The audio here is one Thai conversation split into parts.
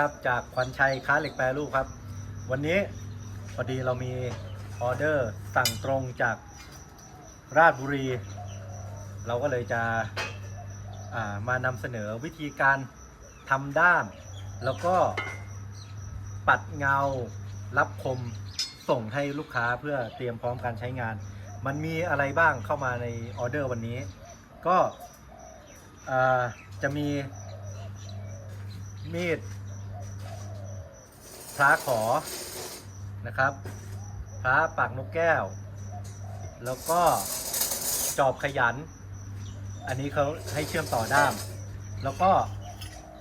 ครับจากขวัญชัยค้าเหล็กแปรรูปครับ วันนี้พอดีเรามีออเดอร์สั่งตรงจากราชบุรี เราก็เลยจะามานำเสนอวิธีการทำด้าม แล้วก็ปัดเงารับคมส่งให้ลูกค้าเพื่อเตรียมพร้อมการใช้งาน มันมีอะไรบ้างเข้ามาในออเดอร์วันนี้ ก็จะมีมีด ระขอนะครับ พระปากนกแก้ว แล้วก็จอบขยัน อันนี้เขาให้เชื่อมต่อด้าม แล้วก็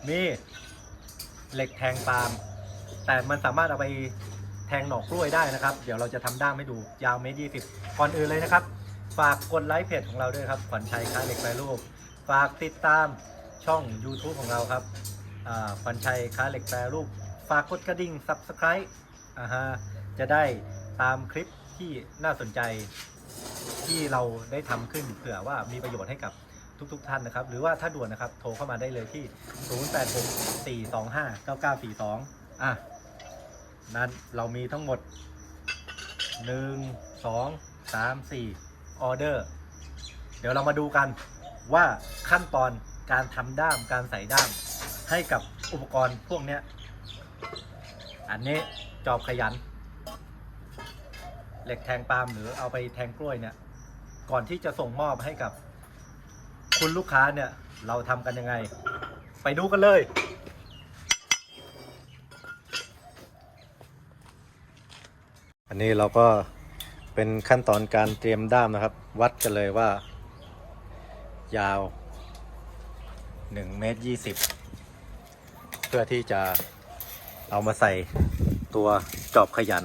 มีเหล็กแทงปาล์มแต่มันสามารถเอาไปแทงหนอกกล้วยได้นะครับ เดี๋ยวเราจะทำด้ามให้ดูยาวเมตรยี่สิบก่อนอื่นเลยนะครับ ฝากกดไลค์เพจของเราด้วยครับขวัญชัยค้าเหล็กแปรรูป ฝากติดตามช่อง YouTube ของเราครับขวัญชัยค้าเหล็กแปรรูป ฝากกดกระดิ่ง Subscribe อ่าฮะจะได้ตามคลิปที่น่าสนใจที่เราได้ทำขึ้นเผื่อว่ามีประโยชน์ให้กับทุกๆทท่านนะครับ หรือว่าถ้าด่วนนะครับ โทรเข้ามาได้เลยที่ 0864259942 อะ นั้นเรามีทั้งหมด 1 2 3 4ออเดอร์ เดี๋ยวเรามาดูกันว่าขั้นตอนการทำด้ามการใส่ด้ามให้กับอุปกรณ์พวกนี้ อันนี้จอบขยัน เหล็กแทงปาล์มหรือเอาไปแทงกล้วยเนี่ย ก่อนที่จะส่งมอบให้กับ คุณลูกค้าเนี่ย เราทำกันยังไง ไปดูกันเลย อันนี้เราก็เป็นขั้นตอนการเตรียมด้ามนะครับ วัดกันเลยว่า ยาว1เมตร20 เพื่อที่จะ เอามาใส่ตัวจอบขยัน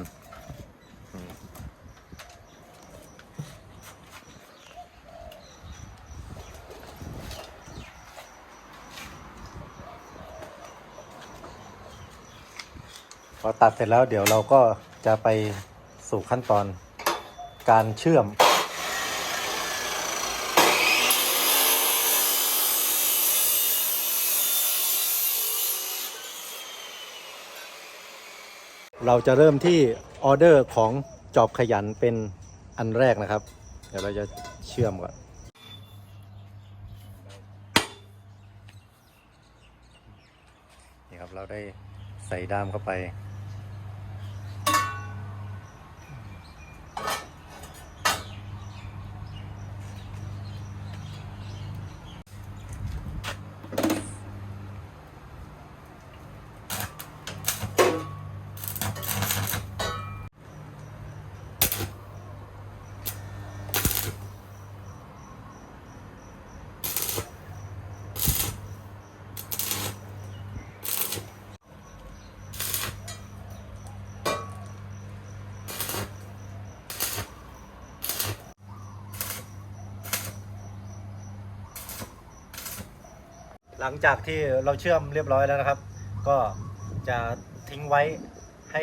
พอตัดเสร็จแล้วเดี๋ยวเราก็จะไปสู่ขั้นตอนการเชื่อม เราจะเริ่มที่ออเดอร์ของจอบขยันเป็นอันแรกนะครับ เดี๋ยวเราจะเชื่อมก่อนนี่ครับเราได้ใส่ด้ามเข้าไป หลังจากที่เราเชื่อมเรียบร้อยแล้วนะครับ ก็จะทิ้งไว้ให้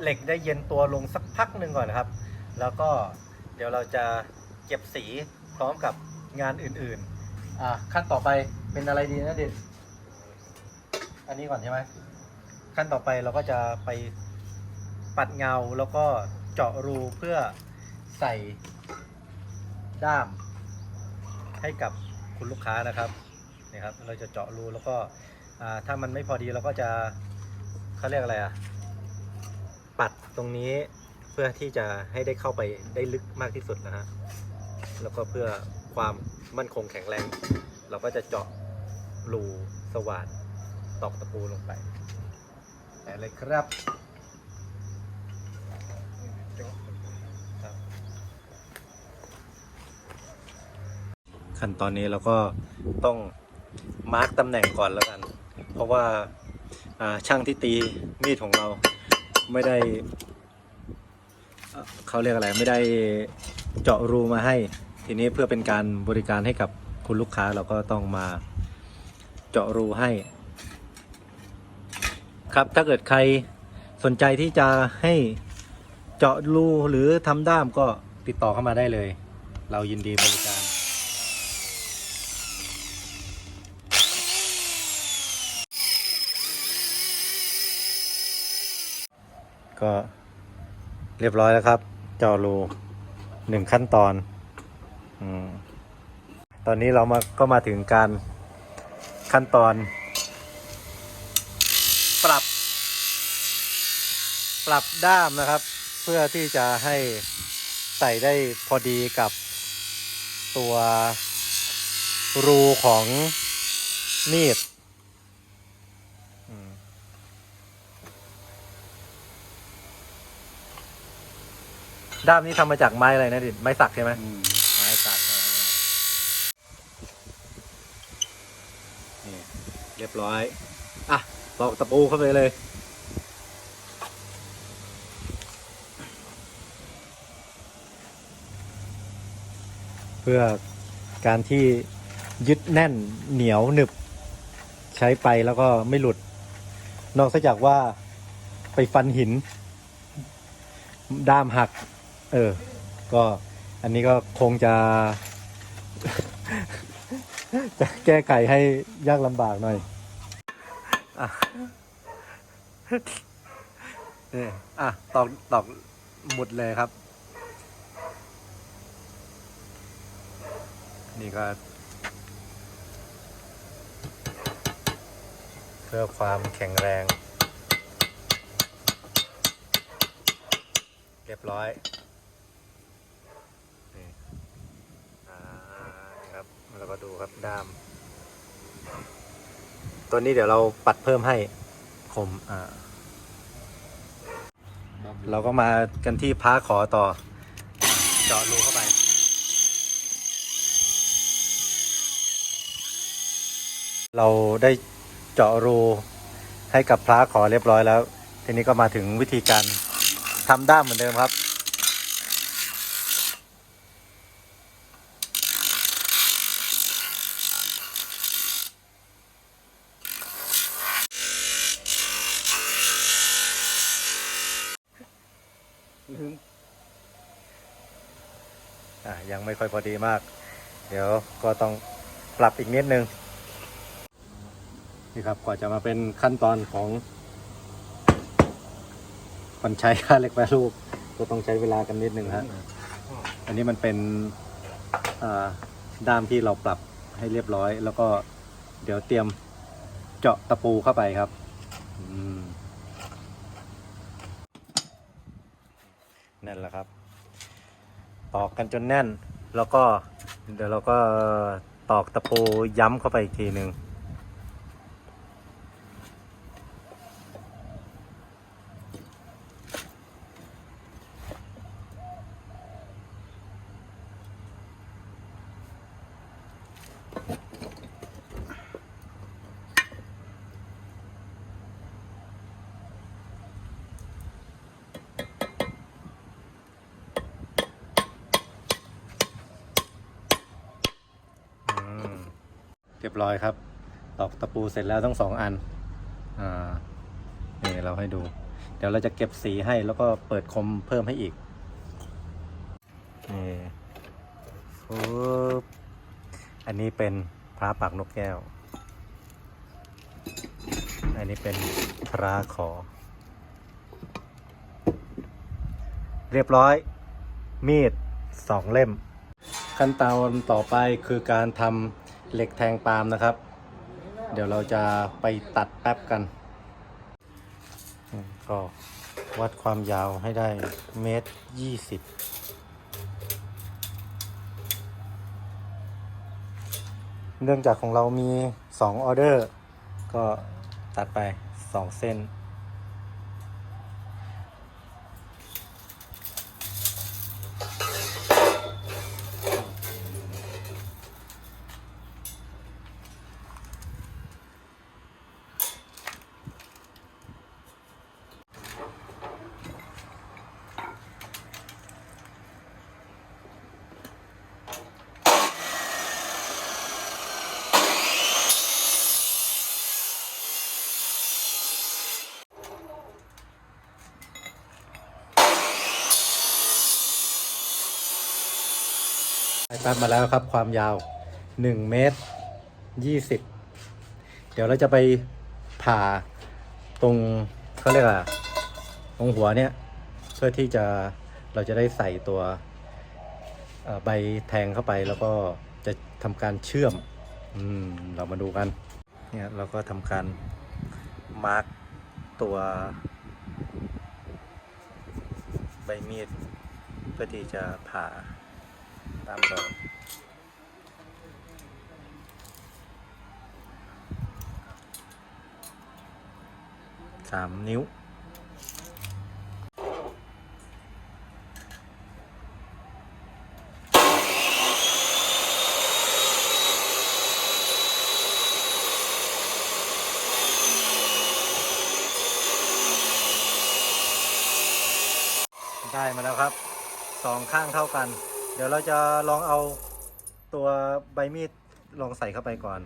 เหล็กได้เย็นตัวลงสักพักหนึ่งก่อนนะครับ แล้วก็เดี๋ยวเราจะเก็บสีพร้อมกับงานอื่นๆอะขั้นต่อไปเป็นอะไรดีนะเด็ดอันนี้ก่อนใช่ไหมขั้นต่อไปเราก็จะไปปัดเงาแล้วก็เจาะรูเพื่อใส่ด้ามให้กับคุณลูกค้านะครับ นี่ครับเราจะเจาะรูแล้วก็ถ้ามันไม่พอดีเราก็จะเขาเรียกอะไรอะปัดตรงนี้เพื่อที่จะให้ได้เข้าไปได้ลึกมากที่สุดนะฮะแล้วก็เพื่อความมั่นคงแข็งแรง เราก็จะเจาะรูสว่านตอกตะปูลงไปแต่เลยครับครับขั้นตอนนี้เราก็ต้อง มาร์กตำแหน่งก่อนแล้วกัน เพราะว่าช่างที่ตีมีดของเราไม่ได้เอ่อเขาเรียกอะไรไม่ได้เจาะรูมาให้ ทีนี้เพื่อเป็นการบริการให้กับคุณลูกค้าเราก็ต้องมาเจาะรูให้ ครับถ้าเกิดใครสนใจที่จะให้เจาะรูหรือทำด้ามก็ติดต่อเข้ามาได้เลย เรายินดีบริการ ค ก็เรียบร้อยแล้วครับเจาะรูหนึ่งขั้นตอนอตอนนี้เรามาก็มาถึงการขั้นตอน ปรับ ปรับด้ามนะครับ เพื่อที่จะให้ใส่ได้พอดีกับตัวรูของมีด ด้ามนี้ทำมาจากไม้อะไรนะดิไม้สักใช่ไหมไม้สักนี่เรียบร้อย อะตอกตะปูเข้าไปเลย เพื่อการที่ยึดแน่นเหนียวหนึบ ใช้ไปแล้วก็ไม่หลุด นอกจากว่าไปฟันหิน ด้ามหัก เออ ก็อันนี้ก็คงจะ จะแก้ไขให้ยากลำบากหน่อยอะนี่อะตอกตอกหมุดเลยครับ นี่ก็ เพื่อความแข็งแรง เรียบร้อย นี่อ่านี่ครับ แล้วก็ดูครับด้าม ตัวนี้เดี๋ยวเราปัดเพิ่มให้คมอ่าเราก็มากันที่พ้าขอต่อเจาะรูเข้าไปเราได้เจาะรูให้กับพระขอเรียบร้อยแล้ว ทีนี้ก็มาถึงวิธีการทำด้ามเหมือนเดิมครับ ยังไม่ค่อยพอดีมาก เดี๋ยวก็ต้องปรับอีกนิดนึงนี่ครับกว่าจะมาเป็นขั้นตอนของคนใช้ค่าเล็กแปรรูปก็ต้องใช้เวลากันนิดนึงฮะอันนี้มันเป็นด้ามที่เราปรับให้เรียบร้อย แล้วก็เดี๋ยวเตรียมเจาะตะปูเข้าไปครับอืมนั่นแหละครับ ตอ กันจนแน่น แล้วก็เดี๋ยวเราก็ตอกตะปูย้ำเข้าไปอีกทีหนึ่ง เรียบร้อยครับ ตอกตะปูเสร็จแล้วทั้งสองอันอ่านี่เราให้ดู เดี๋ยวเราจะเก็บสีให้แล้วก็เปิดคมเพิ่มให้อีกนี่ฟุบอันนี้เป็นพระปากนกแก้ว อันนี้เป็นพระขอ เรียบร้อย มีดสองเล่ม ขั้นตอนต่อไปคือการทำ เหล็กแทงปาล์มนะครับ เดี๋ยวเราจะไปตัดแป๊บกัน ก็วัดความยาวให้ได้เมตรยี่สิบเนื่องจากของเรามีสองออเดอร์ ก็ตัดไปสองเส้น ตัดมาแล้วครับความยาว 1 เมตร 20 เดี๋ยวเราจะไปผ่าตรงเขาเรียกว่าตรงหัวเนี่ย เพื่อที่จะเราจะได้ใส่ตัวใบแทงเข้าไปแล้วก็จะทำการเชื่อมอืมเรามาดูกัน เนี่ยเราก็ทำการมาร์กตัวใบมีดเพื่อที่จะผ่า ตามดอกสามนิ้วได้มาแล้วครับสองข้างเท่ากัน เดี๋ยวเราจะลองเอาตัวใบมีดลองใส่เข้าไปก่อน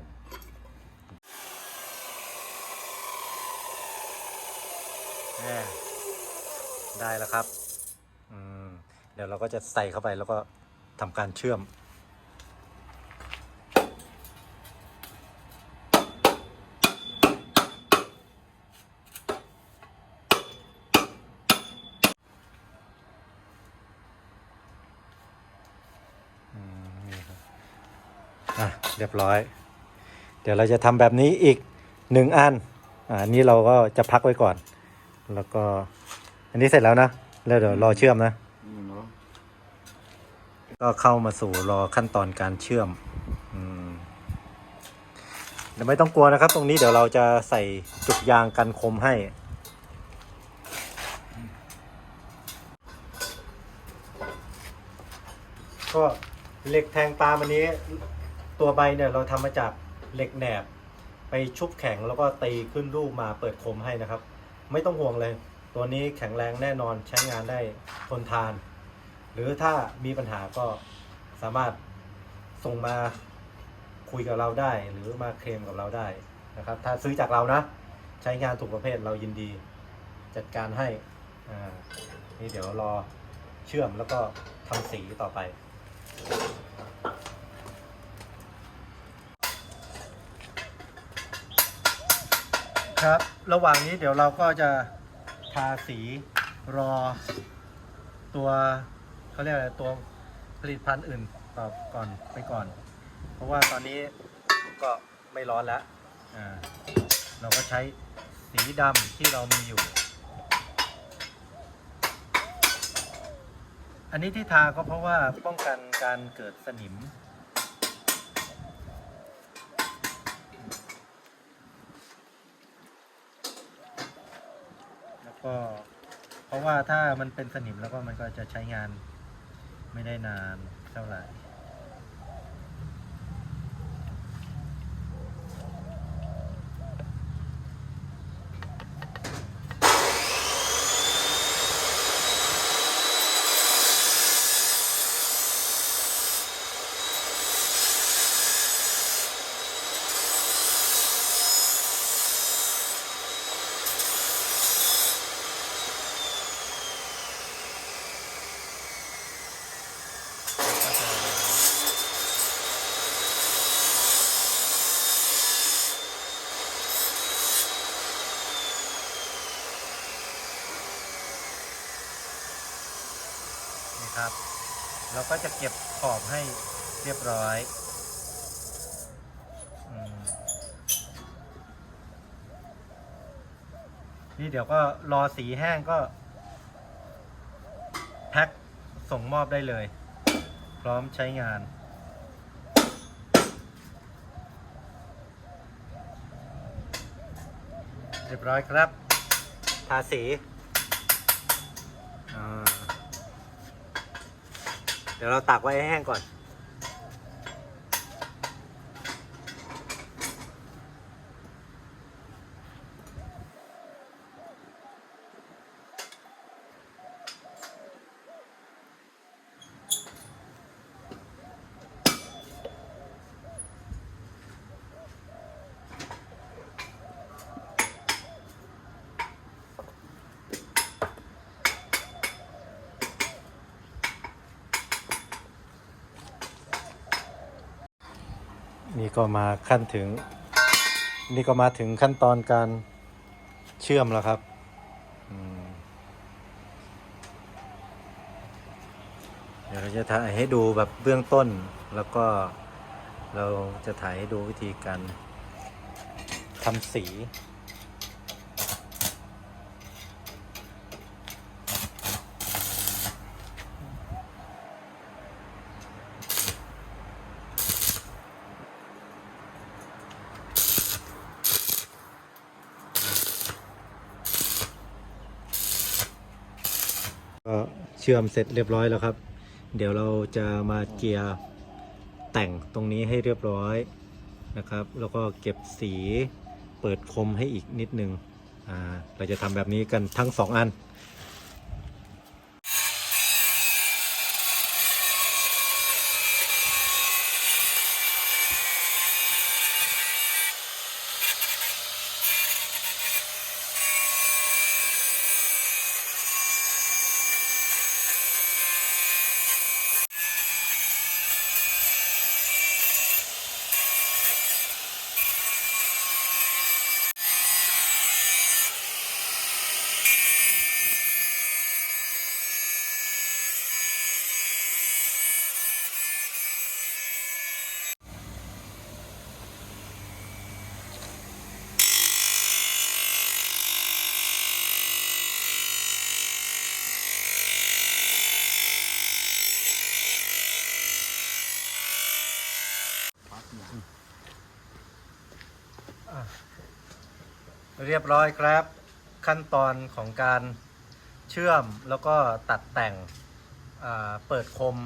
แน่ได้แล้วครับ เดี๋ยวเราก็จะใส่เข้าไปแล้วก็ทำการเชื่อม อืมนี่ครับอะ เรียบร้อย เดี๋ยวเราจะทำแบบนี้อีกหนึ่งอันอ่าอันนี้เราก็จะพักไว้ก่อน แล้วก็ อันนี้เสร็จแล้วนะแล้วเดี๋ยวรอเชื่อมนะก็เข้ามาสู่รอขั้นตอนการเชื่อมอืมเดี๋ยวไม่ต้องกลัวนะครับ ตรงนี้เดี๋ยวเราจะใส่จุกยางกันคมให้ ก็เหล็กแทงปลามันนี้ ตัวใบเนี่ยเราทำมาจากเหล็กแหนบ ไปชุบแข็งแล้วก็ตีขึ้นรูปมาเปิดคมให้นะครับ ไม่ต้องห่วงเลย ตัวนี้แข็งแรงแน่นอนใช้งานได้ทนทาน หรือถ้ามีปัญหาก็สามารถส่งมาคุยกับเราได้ หรือมาเคลมกับเราได้นะครับ ถ้าซื้อจากเรานะ ใช้งานถูกประเภทเรายินดี จัดการให้อ่านี่เดี๋ยวรอเชื่อมแล้วก็ทำสีต่อไป ครับ ระหว่างนี้เดี๋ยวเราก็จะทาสีรอตัวเขาเรียกอะไรตัวผลิตภัณฑ์อื่นต่อก่อนไปก่อน เพราะว่าตอนนี้ก็ไม่ร้อนแล้วอ่าเราก็ใช้สีดำที่เรามีอยู่ อันนี้ที่ทาก็เพราะว่าป้องกันการเกิดสนิม แล้ว ก็ เพราะว่าถ้ามันเป็นสนิมแล้วก็มันก็จะใช้งานไม่ได้นานเท่าไหร่ เราก็จะเก็บขอบให้เรียบร้อยอนี่เดี๋ยวก็รอสีแห้งก็ แพ็คส่งมอบได้เลย พร้อมใช้งาน เรียบร้อยครับ ทาสีอ่า เดี๋ยวเราตักไว้ให้แห้งก่อน ก็มาขั้นถึง นี่ก็มาถึงขั้นตอนการเชื่อมแล้วครับเดี๋ยวเราจะถ่ายให้ดูแบบเบื้องต้นแล้วก็เราจะถ่ายให้ดูวิธีการทำสี ชื่อมเสร็จเรียบร้อยแล้วครับ เดี๋ยวเราจะมาเจียร์แต่งตรงนี้ให้เรียบร้อยนะครับ แล้วก็เก็บสีเปิดคมให้อีกนิดนึงอ่าเราจะทำแบบนี้กันทั้งสองอัน เรียบร้อยครับ ขั้นตอนของการเชื่อมแล้วก็ตัดแต่งเปิดคม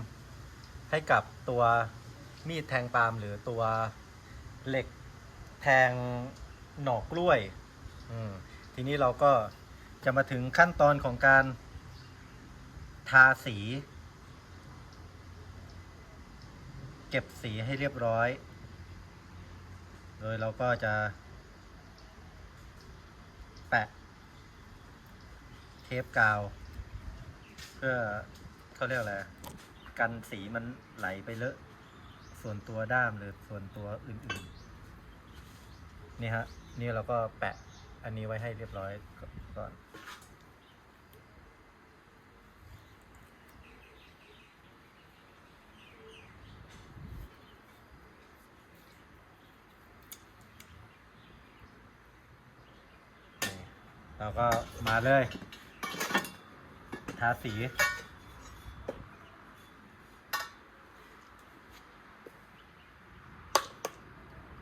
ให้กับตัวมีดแทงปาล์มหรือตัวเหล็กแทงหนอกกล้วย ทีนี้เราก็จะมาถึงขั้นตอนของการทาสี เก็บสีให้เรียบร้อย โดยเราก็จะ แปะ เท ปกาว เพื่อเขาเรียกอะไรกันสีมันไหลไปเลอะ ส่วนตัวด้ามหรือส่วนตัวอื่นๆ นี่ฮะ นี่เราก็แปะอันนี้ไว้ให้เรียบร้อยก่อนเราก็มาเลย ทาสี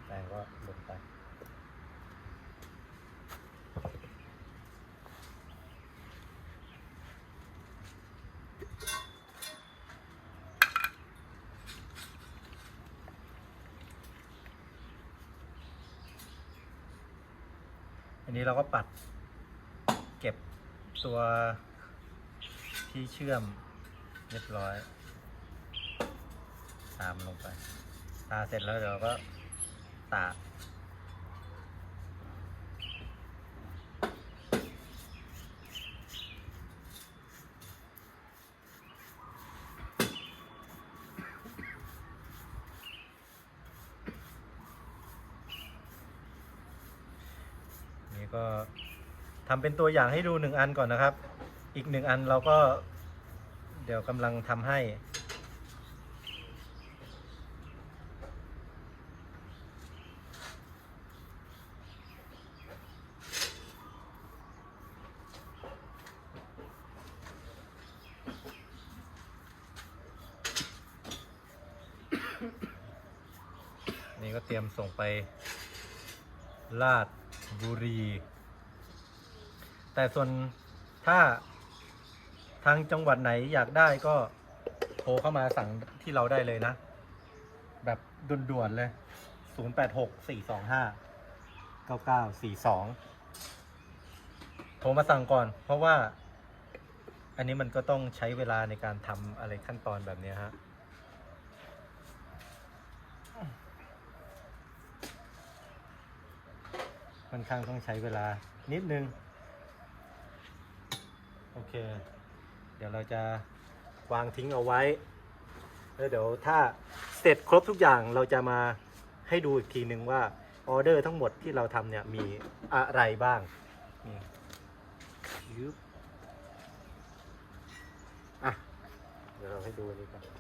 แป้งก็ลงไป อันนี้เราก็ปัดเก็บตัว ที่เชื่อมเรียบร้อย ตามลงไป ตาเสร็จแล้วเดี๋ยวก็ตากนี่ก็ทำเป็นตัวอย่างให้ดูหนึ่งอันก่อนนะครับ อีกหนึ่งอันเราก็ เดี๋ยวกำลังทำให้ นี่ก็เตรียมส่งไปลาดบุรี แต่ส่วนถ้าางจังหวัดไหนอยากได้ก็โทรเข้ามาสั่งที่เราได้เลยนะ แบบด่วนๆเลย 086 425 9942 โทรมาสั่งก่อน เพราะว่า อันนี้มันก็ต้องใช้เวลาในการทำอะไรขั้นตอนแบบนี้ฮะค่อนข้างต้องใช้เวลานิดนึง โอเค เดี๋ยวเราจะวางทิ้งเอาไว้ แล้วเดี๋ยวถ้าเสร็จครบทุกอย่างเราจะมาให้ดูอีกทีหนึ่งว่าออเดอร์ทั้งหมดที่เราทำเนี่ยมีอะไรบ้างอะเดี๋ยวเราเอาให้ดูนี่ก่อน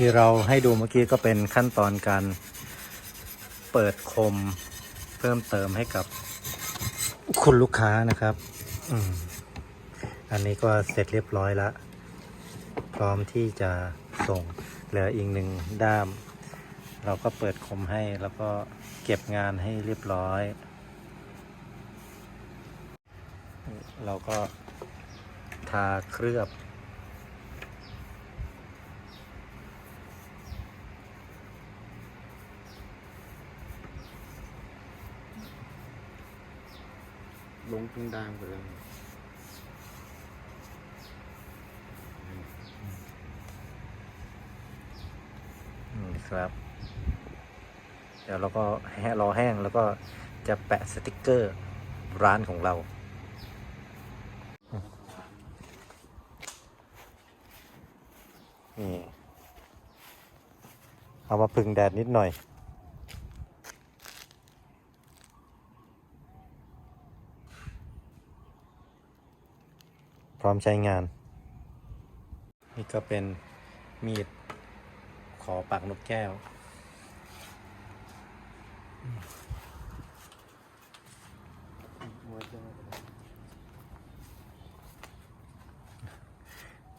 ที่เราให้ดูเมื่อกี้ก็เป็นขั้นตอนการเปิดคมเพิ่มเติมให้กับคุณลูกค้านะครับออันนี้ก็เสร็จเรียบร้อยแล้ว พร้อมที่จะส่งเหลืออีกหนึ่งด้าม เราก็เปิดคมให้แล้วก็เก็บงานให้เรียบร้อย เราก็ทาเคลือบ ลงตรงดามกันเลยนี่ครับ เดี๋ยวเราก็ให้รอแห้งแล้วก็จะแปะสติกเกอร์ร้านของเรา นี่ เอามาพึ่งแดดนิดหน่อย ร้อมใช้งาน นี่ก็เป็นมีดขอปากนกแก้ว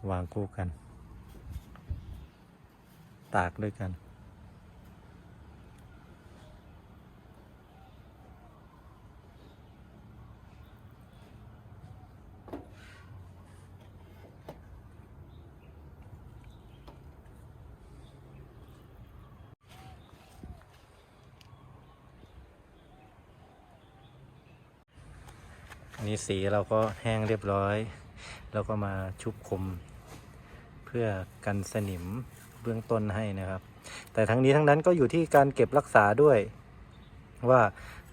วางคู่กัน ตากด้วยกัน สีเราก็แห้งเรียบร้อยแล้วก็มาชุบคม เพื่อกันสนิมเบื้องต้นให้นะครับ แต่ทั้งนี้ทั้งนั้นก็อยู่ที่การเก็บรักษาด้วย ว่า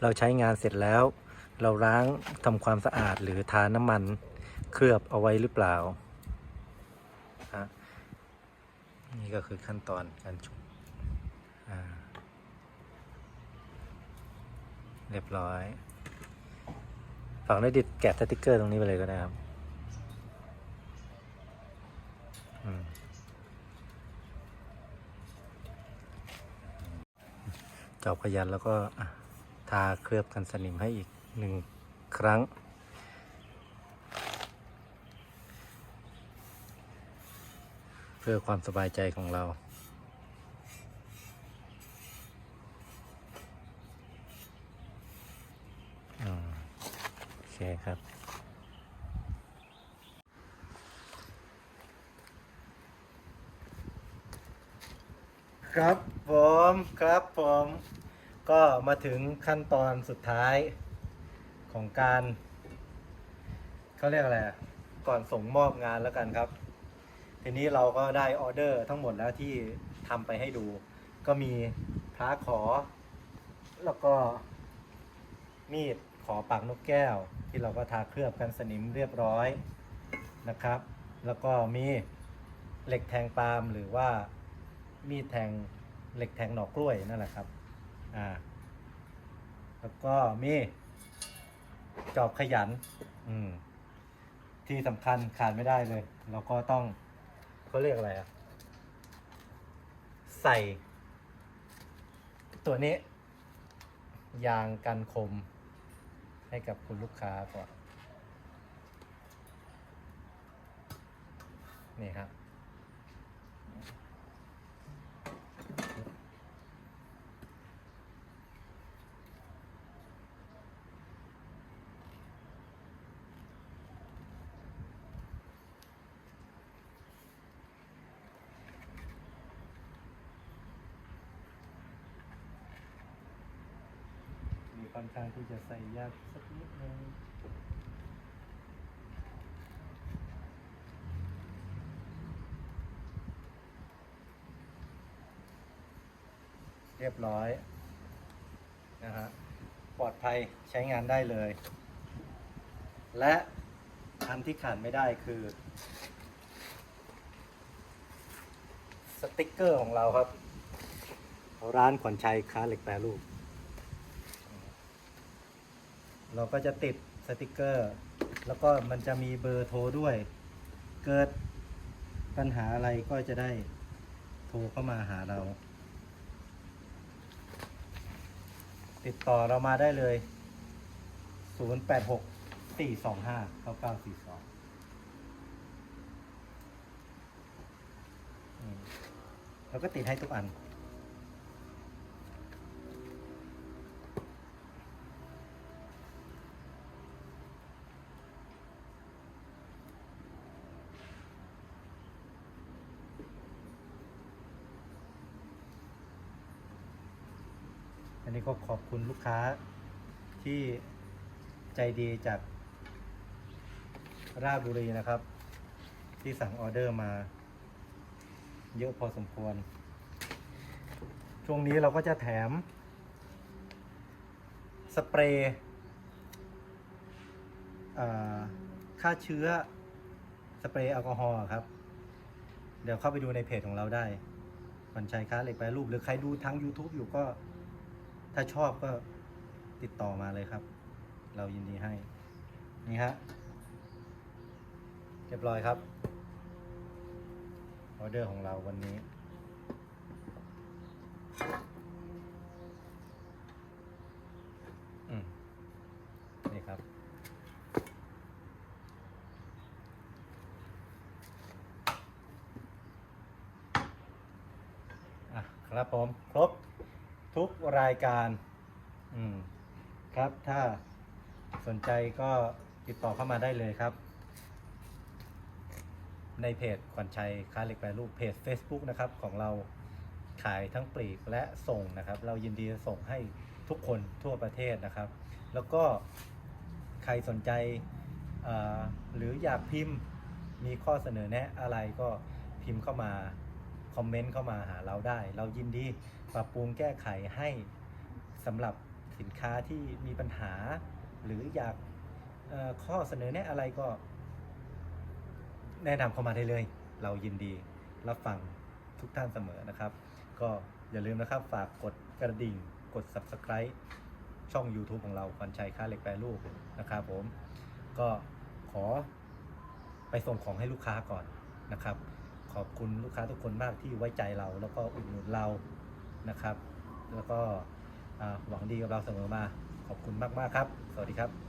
เราใช้งานเสร็จแล้ว เราล้างทำความสะอาดหรือทาน้ำมันเคลือบเอาไว้หรือเปล่านี่ก็คือขั้นตอนการชุบเรียบร้อย ฝากด้วยดิดแกะสติกเกอร์ตรงนี้ไปเลยก็ได้ครับจอบขยันแล้วก็ทาเคลือบกันสนิมให้อีกหนึ่งครั้ง เพื่อความสบายใจของเรา อ่า คครับ ครับผมครับผมก็มาถึงขั้นตอนสุดท้ายของการเขาเรียกอะไรอะก่อนส่งมอบงานแล้วกันครับ ทีนี้เราก็ได้ออเดอร์ทั้งหมดแล้วที่ทำไปให้ดู ก็มีพระขอ แล้วก็มีด ขอปากนกแก้ว ที่เราก็ทาเคลือบกันสนิมเรียบร้อยนะครับ แล้วก็มีเหล็กแทงปาล์มหรือว่ามีดแทงเหล็กแทงหน่อกล้วยนั่นแหละครับอ่าแล้วก็มีจอบขยัน อืม ที่สำคัญขาดไม่ได้เลย เราก็ต้องเขาเรียกอะไรอะใส่ ตัวนี้ ยางกันคม ให้กับคุณลูกค้าก่อน นี่ครับ ค่อนข้างที่จะใส่ยากสักนิดนึงเรียบร้อยนะฮะปลอดภัยใช้งานได้เลย และอันที่ขาดไม่ได้คือ สติกเกอร์ของเราครับ ร้านขวัญชัยค้าเหล็กแปรรูป เราก็จะติดสติกเกอร์ แล้วก็มันจะมีเบอร์โทรด้วย เกิดปัญหาอะไรก็จะได้โทรเข้ามาหาเรา ติดต่อเรามาได้เลย 086 425 9942อืมเราก็ติดให้ทุกอัน ก็ขอบคุณลูกค้าที่ใจดีจากราชบุรีนะครับ ที่สั่งออเดอร์มา เยอะพอสมควร ช่วงนี้เราก็จะแถม สเปรย์ฆ่าเชื้อสเปรย์แอลกอฮอล์ครับ เดี๋ยวเข้าไปดูในเพจของเราได้ วันชัยค้าเหล็กแปรรูป หรือใครดูทาง YouTube อยู่ก็ ถ้าชอบก็ติดต่อมาเลยครับ เรายินดีให้ นี่ฮะเรียบร้อยครับออเดอร์ของเราวันนี้ อืม นี่ครับ อะ ครับผม ครบ ทุกรายการอืมครับถ้าสนใจก็ติดต่อเข้ามาได้เลยครับ ในเพจขวัญชัยค้าเหล็กแปรรูปเพจ Facebook นะครับ ของเราขายทั้งปลีกและส่งนะครับ เรายินดีจะส่งให้ทุกคนทั่วประเทศนะครับ แล้วก็ใครสนใจหรืออยากพิมพ์มีข้อเสนอแนะอะไรก็พิมพ์เข้ามา คอมเมนต์เข้ามาหาเราได้ เรายินดีปรับปรุงแก้ไขให้สำหรับสินค้าที่มีปัญหา หรืออยากข้อเสนอแนะอะไรก็ แนะนำเข้ามาได้เลย เรายินดีรับฟังทุกท่านเสมอนะครับ ก็อย่าลืมนะครับฝากกดกระดิ่งกด subscribe ช่อง YouTube ของเราควันชัยค้าเหล็กแปรรูปนะครับผม ก็ขอไปส่งของให้ลูกค้าก่อนนะครับ ขอบคุณลูกค้าทุกคนมากที่ไว้ใจเราแล้วก็อุดหนุนเรานะครับ แล้วก็หวังดีกับเราเสมอมาขอบคุณมากๆครับ สวัสดีครับ